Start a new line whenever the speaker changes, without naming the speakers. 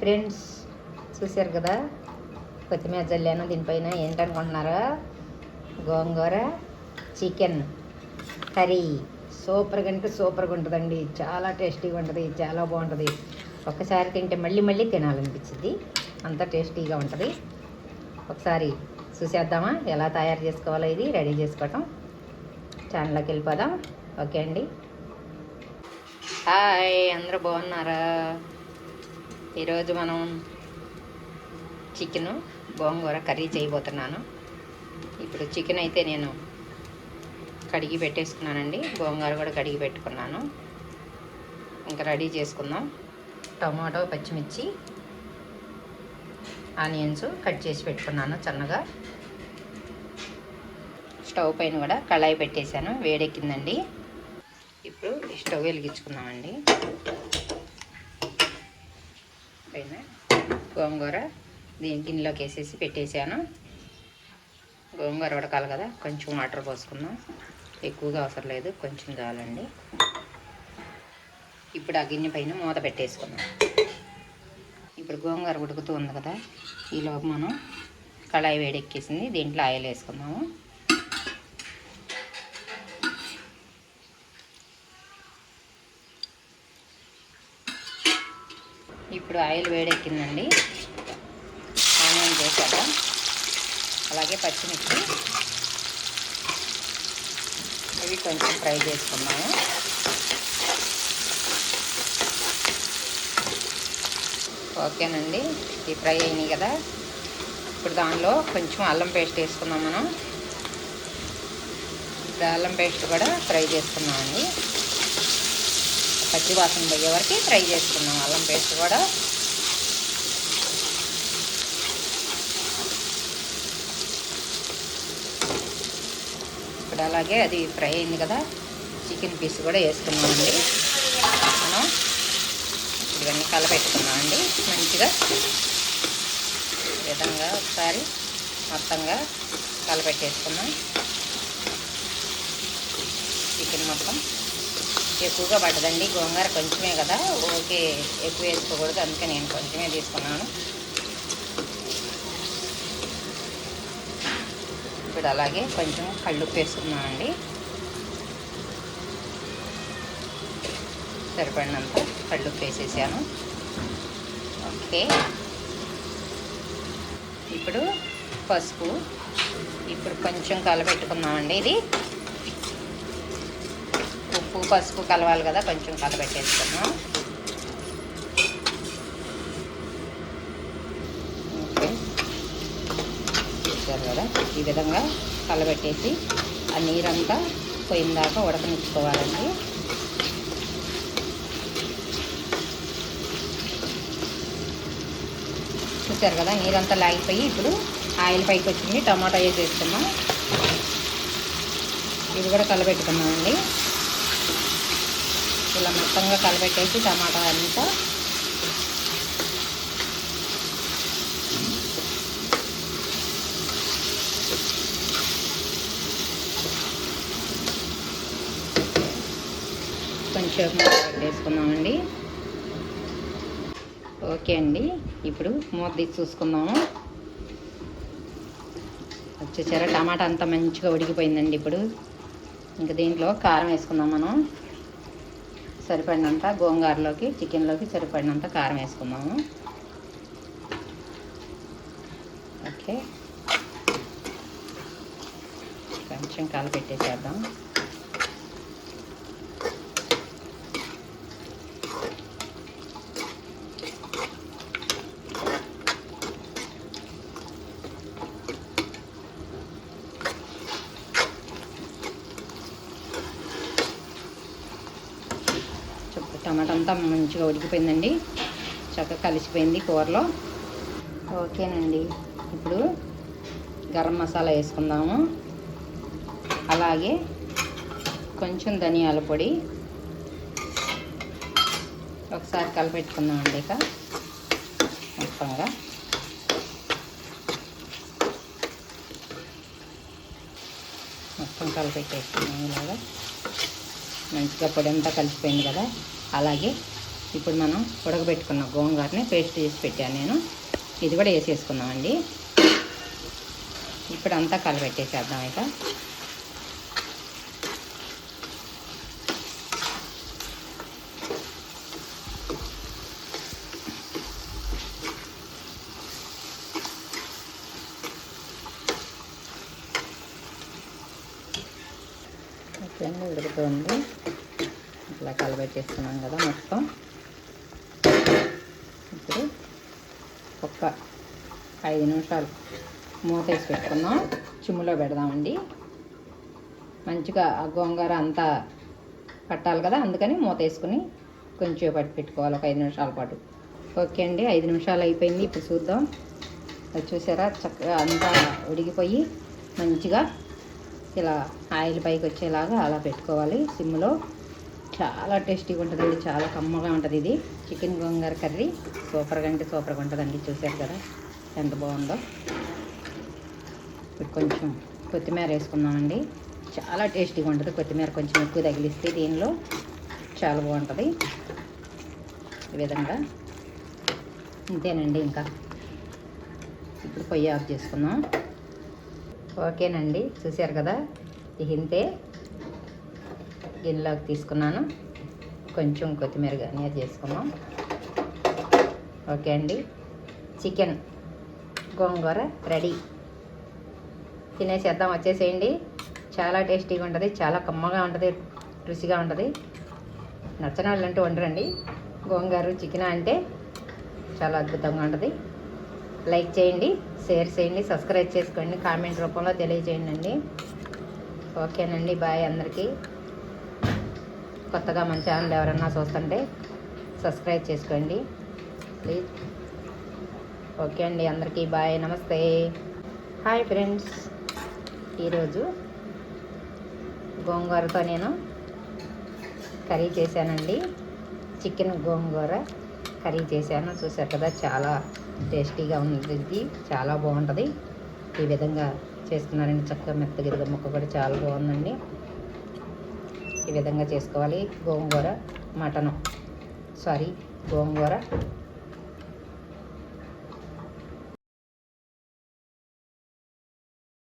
Friends చూశారు కదా? కొత్తిమీర జల్లాను దీనిపైన ఏంటనుకుంటున్నారా? Gongura chicken curry. సూపర్గా అంటే సూపర్గా ఉంటుందండి. చాలా టేస్టీగా ఉంటుంది చాలా బాగుంటుంది. ఒక్కసారి తింటే మళ్ళీ మళ్ళీ తినాలనిపించింది అంత టేస్టీగా ఉంటుంది. ఒకసారి చూసేద్దామా? ఎలా తయారు చేసుకోవాలో ఇది? రెడీ చేసుకోవటం. ఛానల్లోకి వెళ్ళిపోదాం. ఓకే అండి. హాయ్ అందరూ బాగున్నారా? ఈరోజు మనం చికెను గోంగూర కర్రీ చేయబోతున్నాను. ఇప్పుడు చికెన్ అయితే నేను కడిగి పెట్టేసుకున్నానండి. గోంగూర కూడా కడిగి పెట్టుకున్నాను. ఇంకా రెడీ చేసుకుందాం. టమాటో పచ్చిమిర్చి ఆనియన్స్ కట్ చేసి పెట్టుకున్నాను సన్నగా స్టవ్ పైన కూడా కళాయి పెట్టేశాను. వేడెక్కిందండి. ఇప్పుడు స్టవ్ వెలిగించుకుందామండి. పైన గోంగూర దీని గిన్నెలోకి వేసేసి పెట్టేశాను. గోంగూర ఉడకాలి కదా కొంచెం వాటర్ పోసుకున్నాం ఎక్కువగా అవసరం లేదు కొంచెం చాలండి ఇప్పుడు ఆ గిన్నె పైన మూత పెట్టేసుకున్నాం ఇప్పుడు గోంగూర ఉడుకుతూ ఉంది కదా ఈలోపు మనం కళాయి వేడెక్కేసింది దీంట్లో ఆయిల్ వేసుకున్నాము ఇప్పుడు ఆయిల్ వేడెక్కిందండి. ఆనియన్ చేశాక అలాగే పచ్చిమిర్చి. ఇవి కొంచెం ఫ్రై చేసుకున్నాము. ఓకేనండి. ఇది ఫ్రై అయినాయి కదా. ఇప్పుడు దానిలో కొంచెం అల్లం పేస్ట్ వేసుకుందాం మనం. ఇప్పుడు అల్లం పేస్ట్ కూడా ఫ్రై చేసుకున్నామండి. పచ్చి వాసన పోయే వరకు ఫ్రై చేసుకున్నాం అల్లం పేస్ట్ కూడా. ఇప్పుడు అలాగే అది ఫ్రై అయింది కదా. చికెన్ పీస్ కూడా వేసుకున్నామండి. మనం ఇవన్నీ కలపెట్టుకున్నామండి మంచిగా విధంగా ఒకసారి మొత్తంగా కలపెట్టేసుకున్నాం చికెన్ మొత్తం ఎక్కువగా పట్టదండి గోంగూర కొంచెమే కదా. ఓకే ఎక్కువ వేసుకోకూడదు. అందుకే నేను కొంచెమే తీసుకున్నాను. ఇప్పుడు అలాగే కొంచెం కళ్ళుప్పు వేసుకున్నానండి. సరిపడినంత కళ్ళుప్పు వేసేసాను. ఓకే. ఇప్పుడు పసుపు. ఇప్పుడు కొంచెం కలపెట్టుకుందామండి ఇది. ఉప్పు పసుపు కలవాలి కదా కొంచెం కలపెట్టేసుకున్నాం ఓకే. చూసారు కదా? ఈ విధంగా కలబెట్టేసి ఆ నీరంతా పోయిందాక ఉడకనిచ్చుకోవాలండి. చూసారు కదా? నీరంతా లాగిపోయి ఇప్పుడు ఆయిల్ పైకి వచ్చింది. టమాటా వేసేసుకున్నాం ఇది కూడా కలబెట్టుకున్నామండి ఇలా మొత్తంగా కలబెట్టేసి టమాటా అంతా. కొంచెం వేసుకుందామండి ఓకే అండి ఇప్పుడు మూత తీసి చూసుకుందాము. వచ్చేసారా? టమాటా అంతా మంచిగా ఉడికిపోయిందండి ఇప్పుడు. ఇంకా దీంట్లో కారం వేసుకుందాం మనం. సరిపడినంత గోంగూరలోకి చికెన్లోకి సరిపడినంత కారం వేసుకుందాము. ఓకే. కొంచెం కలపెట్టేసేద్దాం. టమాటా అంతా మంచిగా ఉడికిపోయిందండి. చక్కగా కలిసిపోయింది కూరలో. ఓకేనండి. ఇప్పుడు గరం మసాలా వేసుకుందాము. అలాగే కొంచెం ధనియాల పొడి. ఒకసారి కలిపెట్టుకుందామండి ఇక. మొత్తంగా మొత్తం కలిపెట్టేసుకున్నాం ఇలాగా. మంచిగా పొడి అంతా కలిసిపోయింది కదా. అలాగే ఇప్పుడు మనం ఉడకబెట్టుకున్న గోంగూరని పేస్ట్ చేసి పెట్టాను నేను. ఇది కూడా వేసేసుకుందామండి. ఇప్పుడు అంతా కలబెట్టేసేద్దాం ఇక. ఉడుకుతుంది. ఇలా కలబెట్టేస్తున్నాం కదా మొత్తం. ఇప్పుడు ఒక్క ఐదు నిమిషాలు మూత వేసి పెట్టుకుందాం. చిమ్ములో పెడదామండి. మంచిగా ఆ గోంగూర అంతా పట్టాలి కదా అందుకని మూత వేసుకుని కొంచెం పట్టి పెట్టుకోవాలి ఒక ఐదు నిమిషాల పాటు. ఓకే అండి ఐదు నిమిషాలు అయిపోయింది ఇప్పుడు చూద్దాం. అది చూసారా? చక్కగా అంతా ఉడికిపోయి మంచిగా ఇలా ఆయిల్ పైకి వచ్చేలాగా అలా పెట్టుకోవాలి సిమ్లో. చాలా టేస్టీగా ఉంటుందండి చాలా కమ్మగా ఉంటుంది ఇది. చికెన్ గోంగూర కర్రీ సూపర్గా అంటే సూపర్గా ఉంటుందండి చూసారు కదా ఎంత బాగుందో. ఇప్పుడు కొంచెం కొత్తిమీర వేసుకుందామండి చాలా టేస్టీగా ఉంటుంది కొత్తిమీర కొంచెం ఎక్కువ తగిలిస్తే దీనిలో చాలా బాగుంటుంది. ఈ విధంగా ఇంతేనండి ఇంకా. ఇప్పుడు పొయ్యి ఆఫ్ చేసుకుందాం. ఓకేనండి చూశారు కదా? ఇంతే గిన్నెలోకి తీసుకున్నాను. కొంచెం కొత్తిమీర కానీ చేసుకున్నాం ఓకే అండి. చికెన్ గోంగూర రెడీ. తినేసేద్దాం వచ్చేసేయండి. చాలా టేస్టీగా ఉంటుంది చాలా కమ్మగా ఉంటుంది రుచిగా ఉంటుంది. నచ్చని వాళ్ళు అంటూ వండరండి గోంగూర చికెన్ అంటే చాలా అద్భుతంగా ఉంటుంది. లైక్ చేయండి షేర్ చేయండి సబ్స్క్రైబ్ చేసుకోండి కామెంట్ రూపంలో తెలియజేయండి అండి. ఓకేనండి బాయ్ అందరికీ. కొత్తగా మన ఛానల్ ఎవరన్నా చూస్తుంటే సబ్స్క్రైబ్ చేసుకోండి. ప్లీజ్. ఓకే అండి అందరికీ బాయ్ నమస్తే. Hi friends. ఈరోజు గోంగూరతో నేను కర్రీ చేశానండి. చికెన్ గోంగూర కర్రీ చేశాను. చూసారు కదా చాలా టేస్టీగా ఉంది. ఇది చాలా బాగుంటుంది. ఈ విధంగా చేసుకున్నారండి చక్కగా మెత్తగా ముక్క కూడా చాలా బాగుందండి. ఈ విధంగా చేసుకోవాలి గోంగూర మటను. సారీ గోంగూర